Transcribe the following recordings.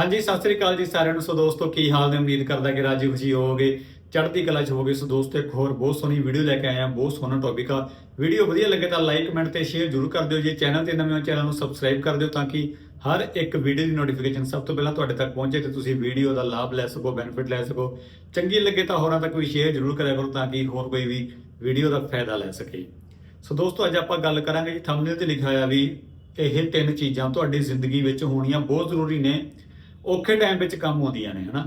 ਹਾਂਜੀ, ਸਤਿ ਸ੍ਰੀ ਅਕਾਲ ਜੀ ਸਾਰਿਆਂ ਨੂੰ। ਸੋ ਦੋਸਤੋ, ਕੀ ਹਾਲ ਨੇ? ਉਮੀਦ ਕਰਦਾ ਕਿ ਰਾਜੀ ਖੁਸ਼ੀ ਹੋਵੋਗੇ। ਚੜ੍ਹਦੀ ਕਲਾ ਚ ਹੋਵੋਗੇ। ਸੋ ਦੋਸਤੋ, ਇੱਕ ਹੋਰ ਬਹੁਤ ਸੋਹਣੀ ਵੀਡੀਓ ਲੈ ਕੇ ਆਏ ਹਾਂ। ਬਹੁਤ ਸੋਹਣਾ ਟੌਪਿਕ ਆ। ਵੀਡੀਓ ਵਧੀਆ ਲੱਗੇ ਤਾਂ ਲਾਈਕ ਕਮੈਂਟ ਤੇ ਸ਼ੇਅਰ ਜ਼ਰੂਰ ਕਰ ਦਿਓ। ਜੇ ਚੈਨਲ ਤੇ ਨਵੇਂ ਹੋ ਚੈਨਲ ਨੂੰ ਸਬਸਕ੍ਰਾਈਬ ਕਰ ਦਿਓ ਤਾਂ ਕਿ ਹਰ ਇੱਕ ਵੀਡੀਓ ਦੀ ਨੋਟੀਫਿਕੇਸ਼ਨ ਸਭ ਤੋਂ ਪਹਿਲਾਂ ਤੁਹਾਡੇ ਤੱਕ ਪਹੁੰਚੇ ਤੇ ਤੁਸੀਂ ਵੀਡੀਓ ਦਾ ਲਾਭ ਲੈ ਸਕੋ ਬੈਨੀਫਿਟ ਲੈ ਸਕੋ। ਚੰਗੀ ਲੱਗੇ ਤਾਂ ਹੋਰਾਂ ਤੱਕ ਵੀ ਸ਼ੇਅਰ ਜ਼ਰੂਰ ਕਰਿਆ ਕਰੋ ਤਾਂ ਕਿ ਹੋਰ ਕੋਈ ਵੀ ਵੀਡੀਓ ਦਾ ਫਾਇਦਾ ਲੈ ਸਕੇ। ਸੋ ਦੋਸਤੋ, ਅੱਜ ਆਪਾਂ ਗੱਲ ਕਰਾਂਗੇ ਜੀ ਥੰਬਨੇਲ ਤੇ ਲਿਖਿਆ ਹੋਇਆ ਵੀ ਇਹ ਤਿੰਨ ਚੀਜ਼ਾਂ ਤੁਹਾਡੀ ਜ਼ਿੰਦਗੀ ਵਿੱਚ ਹੋਣੀਆਂ ਬਹੁਤ ਜ਼ਰੂਰੀ ਨੇ। ਔਖੇ ਟਾਈਮ ਵਿੱਚ ਕੰਮ ਆਉਂਦੀਆਂ ਨੇ, ਹਨਾ?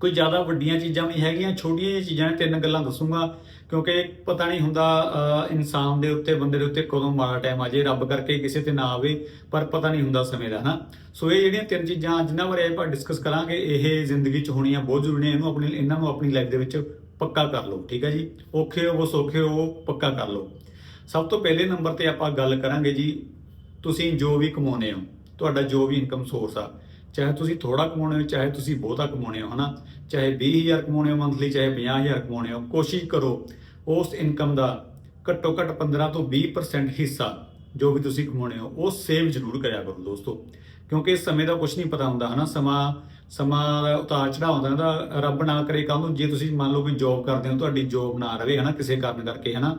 ਕੋਈ ਜ਼ਿਆਦਾ ਵੱਡੀਆਂ ਚੀਜ਼ਾਂ ਵੀ ਹੈਗੀਆਂ, ਛੋਟੀਆਂ ਜਿਹੀਆਂ ਚੀਜ਼ਾਂ ਨੇ ਤਿੰਨ ਗੱਲਾਂ ਦੱਸੂਗਾ, ਕਿਉਂਕਿ ਪਤਾ ਨਹੀਂ ਹੁੰਦਾ ਇਨਸਾਨ ਦੇ ਉੱਤੇ, ਬੰਦੇ ਦੇ ਉੱਤੇ ਕਦੋਂ ਮਾੜਾ ਟਾਈਮ ਆ ਜੇ, ਰੱਬ ਕਰਕੇ ਕਿਸੇ ਤੇ ਨਾ ਆਵੇ, ਪਰ ਪਤਾ ਨਹੀਂ ਹੁੰਦਾ ਸਮੇਂ ਦਾ, ਹਨਾ? ਸੋ ਇਹ ਜਿਹੜੀਆਂ ਤਿੰਨ ਚੀਜ਼ਾਂ ਜਿਨ੍ਹਾਂ ਬਾਰੇ ਆਪਾਂ ਡਿਸਕਸ ਕਰਾਂਗੇ, ਇਹ ਜ਼ਿੰਦਗੀ 'ਚ ਹੋਣੀਆਂ ਬਹੁਤ ਜ਼ਰੂਰੀ ਨੇ, ਇਹਨੂੰ ਆਪਣੀ, ਇਹਨਾਂ ਨੂੰ ਆਪਣੀ ਲਾਈਫ ਦੇ ਵਿੱਚ ਪੱਕਾ ਕਰ ਲਓ, ਠੀਕ ਹੈ ਜੀ? ਔਖੇ ਹੋ ਸੌਖੇ ਹੋ ਪੱਕਾ ਕਰ ਲਓ। ਸਭ ਤੋਂ ਪਹਿਲੇ ਨੰਬਰ ਤੇ ਆਪਾਂ ਗੱਲ ਕਰਾਂਗੇ ਜੀ, ਤੁਸੀਂ ਜੋ ਵੀ ਕਮਾਉਂਦੇ ਹੋ, ਤੁਹਾਡਾ ਜੋ ਵੀ ਇਨਕਮ ਸੋਰਸ ਆ ਚਾਹੇ ਤੁਸੀਂ ਥੋੜਾ ਕਮਾਉਣੇ ਹੋ, ਚਾਹੇ ਤੁਸੀਂ ਬਹੁਤਾ ਕਮਾਉਣੇ ਹੋ, ਹਨਾ? ਚਾਹੇ 20000 ਕਮਾਉਣੇ ਹੋ ਮੰਥਲੀ ਚਾਹੇ 50000 ਕਮਾਉਣੇ ਹੋ, ਕੋਸ਼ਿਸ਼ ਕਰੋ ਉਸ ਇਨਕਮ ਦਾ ਘੱਟੋ ਘੱਟ 15 ਤੋਂ 20% ਹਿੱਸਾ ਜੋ ਵੀ ਤੁਸੀਂ ਕਮਾਉਣੇ ਹੋ, ਉਹ ਸੇਵ ਜ਼ਰੂਰ ਕਰਿਆ ਕਰੋ ਦੋਸਤੋ। ਕਿਉਂਕਿ ਇਸ ਸਮੇਂ ਦਾ ਕੁਝ ਨਹੀਂ ਪਤਾ ਹੁੰਦਾ, ਹਨਾ? ਸਮਾਂ ਸਮਾਂ ਦਾ ਉਤਾਰ ਚੜਾ ਹੁੰਦਾ ਤਾਂ ਰੱਬ ਨਾ ਕਰੇ ਕੱਲ ਨੂੰ, ਜੇ ਤੁਸੀਂ ਮੰਨ ਲਓ ਕੋਈ ਜੌਬ ਕਰਦੇ ਹੋ, ਤੁਹਾਡੀ ਜੌਬ ਨਾ ਰਵੇ, ਹਨਾ? ਕਿਸੇ ਕਾਰਨ ਕਰਕੇ, ਹਨਾ?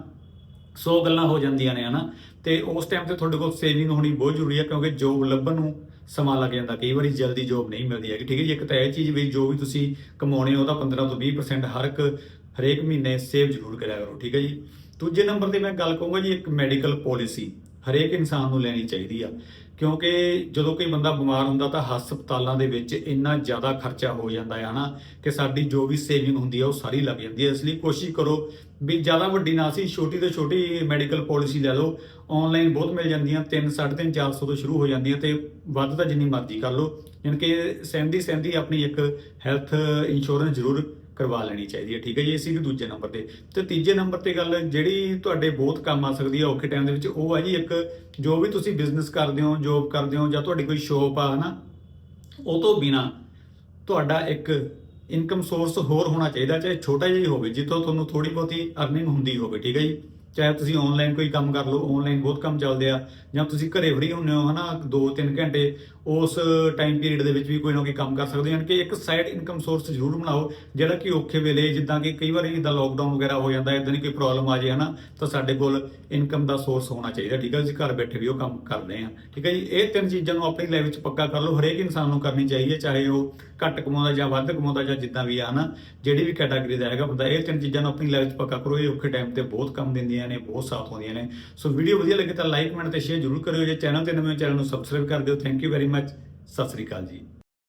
ਸੋ ਗੱਲਾਂ ਹੋ ਜਾਂਦੀਆਂ ਨੇ, ਹਨਾ? ਤੇ ਉਸ ਟਾਈਮ ਤੇ ਤੁਹਾਡੇ ਕੋਲ ਸੇਵਿੰਗ ਹੋਣੀ ਬਹੁਤ ਜ਼ਰੂਰੀ ਹੈ, ਕਿਉਂਕਿ ਜੋਬ ਲੱਭਣ ਨੂੰ ਸਮਾਂ ਲੱਗ ਜਾਂਦਾ। ਕਈ ਵਾਰੀ ਜਲਦੀ ਜੋਬ ਨਹੀਂ ਮਿਲਦੀ ਹੈਗੀ। ਠੀਕ ਹੈ ਜੀ, ਇੱਕ ਤਾਂ ਇਹ ਚੀਜ਼ ਵੀ ਜੋ ਵੀ ਤੁਸੀਂ ਕਮਾਉਣੇ ਹੋ ਉਹਦਾ 15 ਤੋਂ 20% ਹਰ ਇੱਕ ਹਰੇਕ ਮਹੀਨੇ ਸੇਵ ਜ਼ਰੂਰ ਕਰਿਆ ਕਰੋ। ਠੀਕ ਹੈ ਜੀ। ਦੂਜੇ ਨੰਬਰ ਤੇ ਮੈਂ ਗੱਲ ਕਹੂੰਗਾ ਜੀ ਇੱਕ ਮੈਡੀਕਲ ਪਾਲਿਸੀ ਹਰੇਕ ਇਨਸਾਨ ਨੂੰ ਲੈਣੀ ਚਾਹੀਦੀ ਆ। ਕਿਉਂਕਿ ਜਦੋਂ ਕੋਈ ਬੰਦਾ ਬਿਮਾਰ ਹੁੰਦਾ ਤਾਂ ਹਸਪਤਾਲਾਂ ਦੇ ਵਿੱਚ ਇੰਨਾ ਜ਼ਿਆਦਾ ਖਰਚਾ ਹੋ ਜਾਂਦਾ ਹੈ ਹਨਾ ਕਿ ਸਾਡੀ ਜੋ ਵੀ ਸੇਵਿੰਗ ਹੁੰਦੀ ਹੈ ਉਹ ਸਾਰੀ ਲੱਗ ਜਾਂਦੀ ਹੈ ਇਸ ਲਈ ਕੋਸ਼ਿਸ਼ ਕਰੋ ਵੀ ਜ਼ਿਆਦਾ ਵੱਡੀ ਨਾ ਸੀ, ਛੋਟੀ ਤੋਂ ਛੋਟੀ ਮੈਡੀਕਲ ਪਾਲਿਸੀ ਲੈ ਲਓ। ਆਨਲਾਈਨ ਬਹੁਤ ਮਿਲ ਜਾਂਦੀਆਂ 3 350 400 ਤੋਂ ਸ਼ੁਰੂ ਹੋ ਜਾਂਦੀਆਂ ਤੇ ਵੱਧ ਤਾਂ ਜਿੰਨੀ ਮਰਜ਼ੀ ਕਰ ਲਓ। ਯਾਨੀ ਕਿ ਸਹਿੰਦੀ ਸਹਿੰਦੀ ਆਪਣੀ ਇੱਕ ਹੈਲਥ ਇੰਸ਼ੋਰੈਂਸ ਜ਼ਰੂਰ ਕਰਵਾ ਲੈਣੀ ਚਾਹੀਦੀ ਹੈ, ਠੀਕ ਹੈ ਜੀ? ਇਹ ਸੀ ਦੂਜੇ ਨੰਬਰ ਤੇ। ਤੇ ਤੀਜੇ ਨੰਬਰ ਤੇ ਗੱਲ ਜਿਹੜੀ ਤੁਹਾਡੇ ਬਹੁਤ ਕੰਮ ਆ ਸਕਦੀ ਹੈ ਔਖੇ ਟਾਈਮ ਦੇ ਵਿੱਚ, ਉਹ ਆ ਜੀ ਇੱਕ ਜੋ ਵੀ ਤੁਸੀਂ ਬਿਜ਼ਨਸ ਕਰਦੇ ਹੋ ਜੋਬ ਕਰਦੇ ਹੋ ਜਾਂ ਤੁਹਾਡੀ ਕੋਈ ਸ਼ੋਪ ਆ, ਹਨਾ? ਉਹ ਤੋਂ ਬਿਨਾ ਤੁਹਾਡਾ ਇੱਕ ਇਨਕਮ ਸੋਰਸ ਹੋਰ ਹੋਣਾ ਚਾਹੀਦਾ, ਚਾਹੇ ਛੋਟਾ ਜਿਹਾ ਹੀ ਹੋਵੇ, ਜਿੱਥੋਂ ਤੁਹਾਨੂੰ ਥੋੜੀ ਬਹੁਤੀ ਅਰਨਿੰਗ ਹੁੰਦੀ ਹੋਵੇ, ਠੀਕ ਹੈ ਜੀ? ਚਾਹੇ ਤੁਸੀਂ ਆਨਲਾਈਨ ਕੋਈ ਕੰਮ ਕਰ ਲਓ ਆਨਲਾਈਨ ਬਹੁਤ ਕੰਮ ਚੱਲਦੇ ਆ। ਜਾਂ ਤੁਸੀਂ ਘਰੇ ਫਰੀ ਹੁੰਨੇ ਹੋ, ਹਨਾ 2-3 ਘੰਟੇ, ਉਸ ਟਾਈਮ ਪੀਰੀਅਡ ਦੇ ਵਿੱਚ ਵੀ ਕੋਈ ਨਾ ਕੋਈ ਕੰਮ ਕਰ ਸਕਦੇ ਹੋ। ਯਾਨੀ ਕਿ ਇੱਕ ਸਾਈਡ ਇਨਕਮ ਸੋਰਸ ਜ਼ਰੂਰ ਬਣਾਓ, ਜਿਹੜਾ ਕਿ ਔਖੇ ਵੇਲੇ ਜਿੱਦਾਂ ਕਿ ਕਈ ਵਾਰੀ ਜਿੱਦਾਂ ਲੋਕਡਾਊਨ ਵਗੈਰਾ ਹੋ ਜਾਂਦਾ ਇਦਾਂ ਦੀ ਕੋਈ ਪ੍ਰੋਬਲਮ ਆ ਜੇ, ਹਨਾ, ਤਾਂ ਸਾਡੇ ਕੋਲ ਇਨਕਮ ਦਾ ਸੋਰਸ ਹੋਣਾ ਚਾਹੀਦਾ, ਠੀਕ ਹੈ ਅਸੀਂ ਘਰ ਬੈਠੇ ਵੀ ਉਹ ਕੰਮ ਕਰਦੇ ਆ। ਠੀਕ ਹੈ ਜੀ? ਇਹ ਤਿੰਨ ਚੀਜ਼ਾਂ ਨੂੰ ਆਪਣੀ ਲਾਈਫ ਵਿੱਚ ਪੱਕਾ ਕਰ ਲਓ। ਹਰੇਕ ਇਨਸਾਨ ਨੂੰ ਕਰਨੀ ਚਾਹੀਏ ਚਾਹੇ ਉਹ ਘੱਟ ਕਮਾਉਂਦਾ ਜਾਂ ਵੱਧ ਕਮਾਉਂਦਾ ਜਾਂ ਜਿੱਦਾਂ ਵੀ ਆ, ਹਨਾ, ਜਿਹੜੀ ਵੀ ਕੈਟਾਗਰੀ ਦਾ ਹੈਗਾ ਬੰਦਾ, ਇਹ ਤਿੰਨ ਚੀਜ਼ਾਂ ਨੂੰ ਆਪਣੀ ਲਾਈਫ 'ਚ ਪੱਕਾ ਕਰੋ, ਇਹ ਔਖੇ ਟਾਈਮ ਤੇ ਬਹੁਤ ਕੰਮ ਦਿੰਦੀਆਂ ਨੇ, ਬਹੁਤ ਸਾਥ ਹੁੰਦੀਆਂ ਨੇ। ਸੋ ਵੀਡੀਓ ਵਧੀਆ ਲੱਗੇ ਤਾਂ ਲਾਈਕ ਕਮੈਂਟ ਤੇ ਸ਼ੇਅਰ ਜ਼ਰੂਰ ਕਰਿਓ ਜੇ ਚੈਨਲ ਤੇ ਨਵੇਂ ਚੈਨਲ ਨੂੰ ਸਬਸਕ੍ਰਾਈਬ ਕਰ ਦਿਓ। Thank you very much Sat Sri ਅਕਾਲ ਜੀ।